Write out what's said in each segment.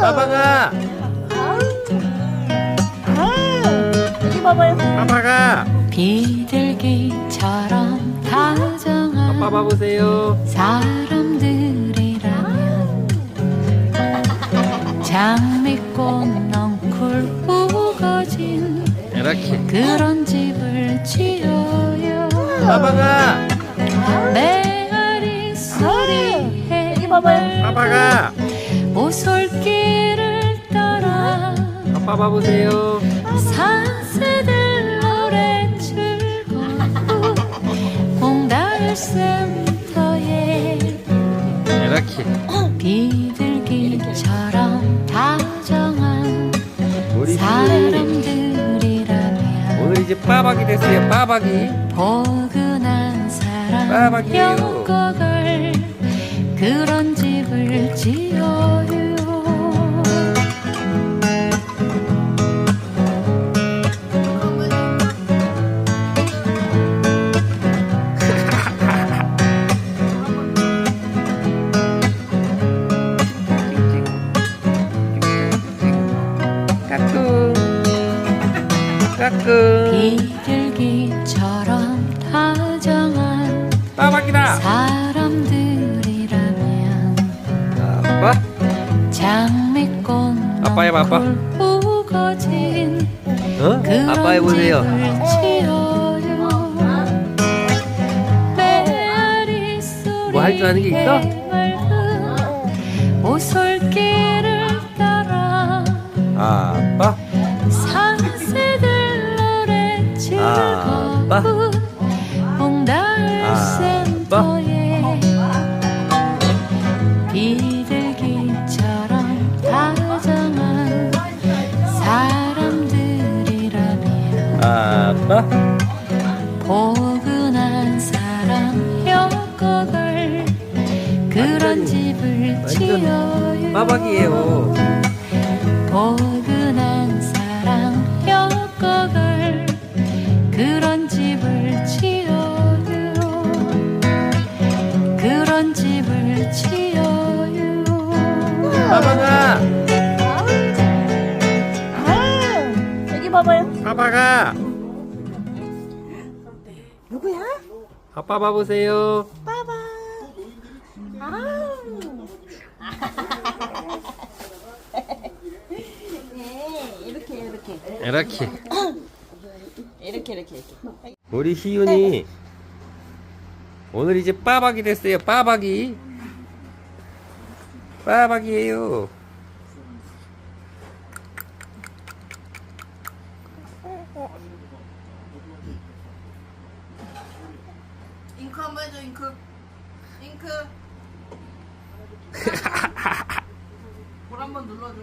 빠방아. 여기 봐봐요. 빠방아 비둘기처럼 다정한 아빠 봐보세요. 사람들이라면 장미꽃 넝쿨 우거진 이렇게. 그런 집을 지어요. 빠방아 메아리 소리에 여기 봐봐요. 빠방아 아 빠 봐보세요. 산새들 노래 즐거운 공달 센터에 이렇게 비둘기처럼 다정한 우리 사람들이라면 오늘 이제 빠박이 됐어요 빠박이. 포근한 사랑 빠박이에요. 영곡을 그런 집을 지어요 빠박이다 사람들이라면 아빠 장미꽃 아빠 해봐, 아빠. 어? 아빠 해보세요 지어요 메아리 뭐할 줄 아는 게 있어? 따라 아빠 노래 아빠. 아빠 포근한 사랑 협곡을 그런 집을 지어요. 빠박이에요. 포근한 사랑 협곡을 그런 집을 지어요. 그런 집을 지어요. 빠박아! 여기 봐봐요. 빠박아 아빠 봐보세요. 빠바. 네, 이렇게 이렇게 이렇게 이렇게 이렇게 이렇게. 우리 희윤이 오늘 이제 빠박이 됐어요. 빠박이. 빠박이에요 잉크 한번 해줘 잉크. 잉크. 볼 한번 눌러줘.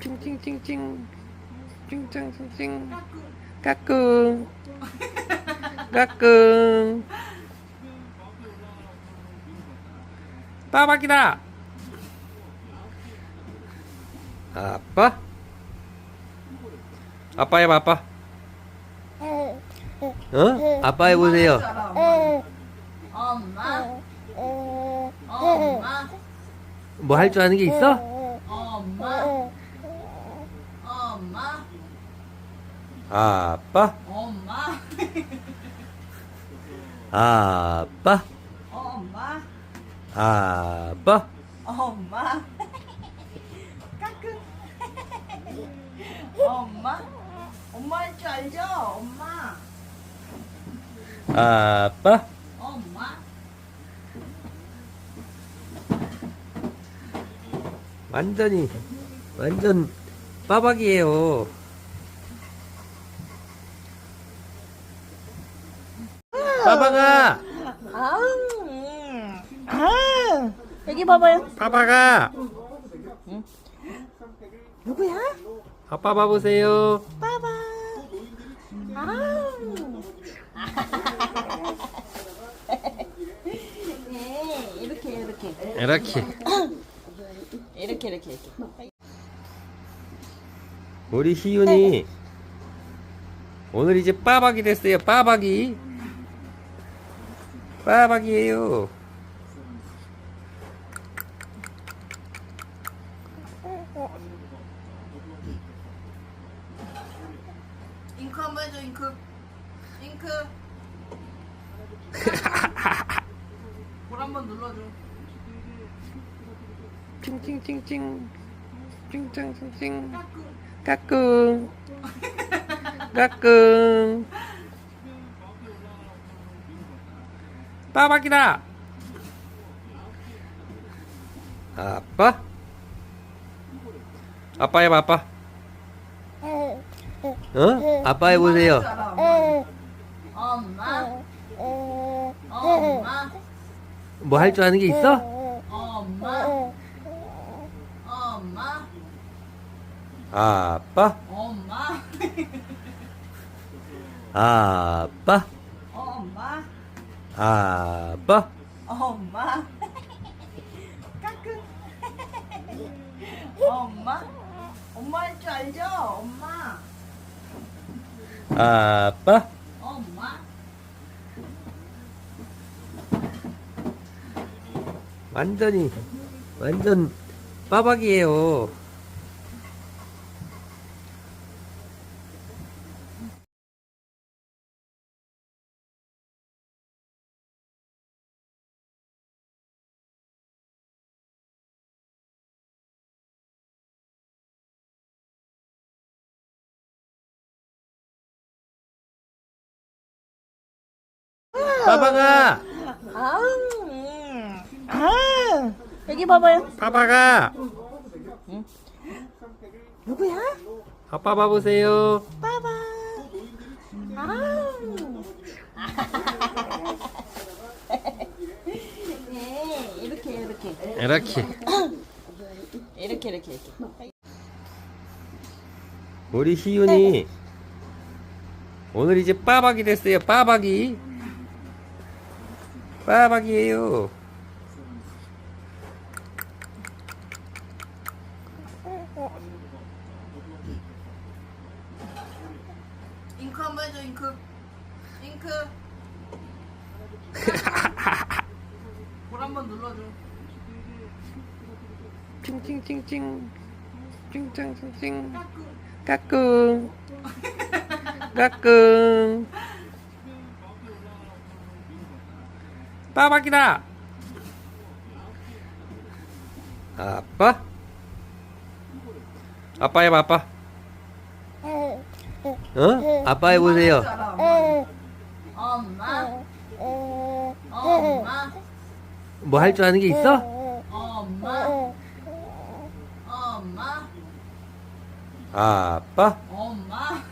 찡찡찡찡 찡찡찡찡 까꿍 까꿍 빠박이다 아빠 아빠 해봐 아빠 어? 아빠 해보세요 엄마. 엄마. 뭐 할 줄 아는 게 있어? 엄마. 엄마. 아빠 엄마. 아빠 엄마. 아빠 엄마. 까꿍. 엄마. 엄마 할 줄 알죠? 엄마. 아빠 엄마. 완전히 완전 빠박이에요 빠박아. 아. 여기 봐봐요. 빠박아 누구야? 아빠 봐보세요 빠바. 아우. 네, 이렇게 이렇게. 이렇게 이렇게 이렇게. 이렇게. 우리 희윤이 오늘 이제 빠박이 됐어요 빠박이. 빠박이에요. 잉크 한번 해줘 잉크. 잉크 볼 한번 눌러줘. 찡찡찡찡. 찡찡찡찡. 까꿍. 까꿍. 빠박이다. 아빠? 아빠 해봐 아빠. 어? 아빠 해보세요. 엄마 엄마 뭐 할 줄 아는 게 있어? 엄마. 엄마. 아빠? 엄마. 아빠? 엄마. 아빠? 엄마. 까꿍. 엄마. 엄마 할 줄 알죠? 엄마. 아빠 엄마 완전히 완전 빠박이에요. 빠박아, 아, 음. 아, 여기 봐봐요. 빠박아, 누구야? 아빠 봐보세요. 빠바. 아. 네, 이렇게 이렇게 이렇게 이렇게 이렇게 이렇게. 우리 희윤이 오늘 이제 빠박이 됐어요. 빠박이, 빠박이에요. 잉크 한번 해줘 잉크. 잉크. 볼 한번 눌러줘. 찡찡찡찡, 찡찡찡찡, 까꿍. 까꿍. 빠박이다. 아빠, 아빠 해봐 아빠. 어? 아빠 해보세요. 엄마. 엄마. 뭐 할 줄 아는 게 있어? 엄마. 엄마. 아빠, 엄마.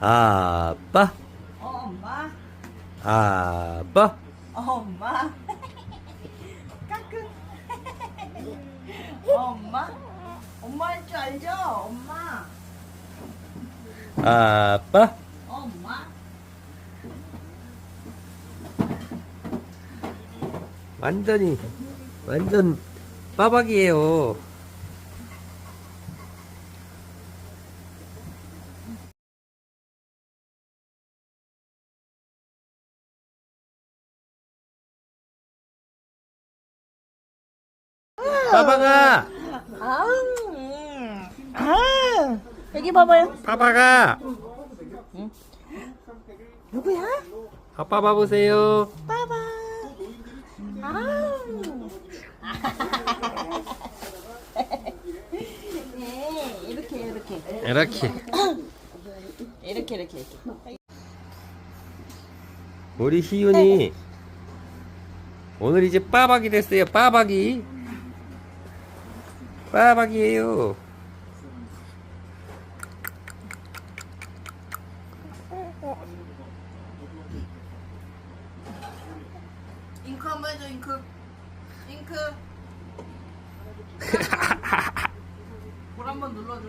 아빠, 엄마. 아빠. 엄마. 까꿍. 엄마. 엄마 할 줄 알죠? 엄마. 아빠, 엄마. 완전히 완전 빠박이에요. 빠박아, 아, 음. 아, 여기 봐봐요. 빠박아, 누구야? 아빠 봐보세요. 빠바. 아. 네, 이렇게 이렇게 이렇게 이렇게 이렇게 이렇게. 우리 희윤이 오늘 이제 빠박이 됐어요. 빠박이, 빠박이에요. 잉크 한번 해줘 잉크. 잉크. 볼 한번 눌러줘.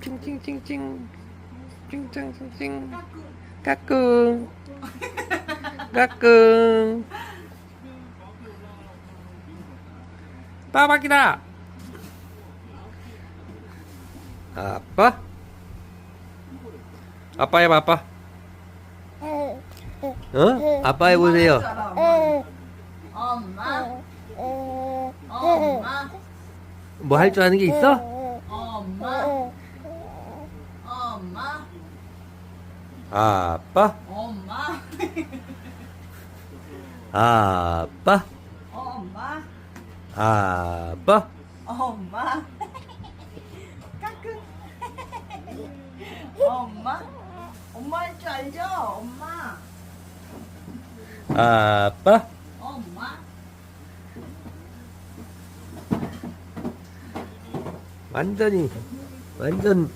찡찡찡찡, 찡찡찡찡. 까꿍. 까꿍 까꿍 빠박이다 아빠 아빠 해봐 아빠 어? 아빠 해보세요 엄마. 엄마. 뭐 할 줄 아는 게 있어? 어, 엄마. 어, 엄마. 아빠, 엄마. 아빠. 아빠. 엄마. 까꿍. 엄마. 엄마 할 줄 알죠? 엄마. 아빠, 엄마. 완전히, 완전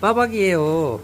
빠박이에요.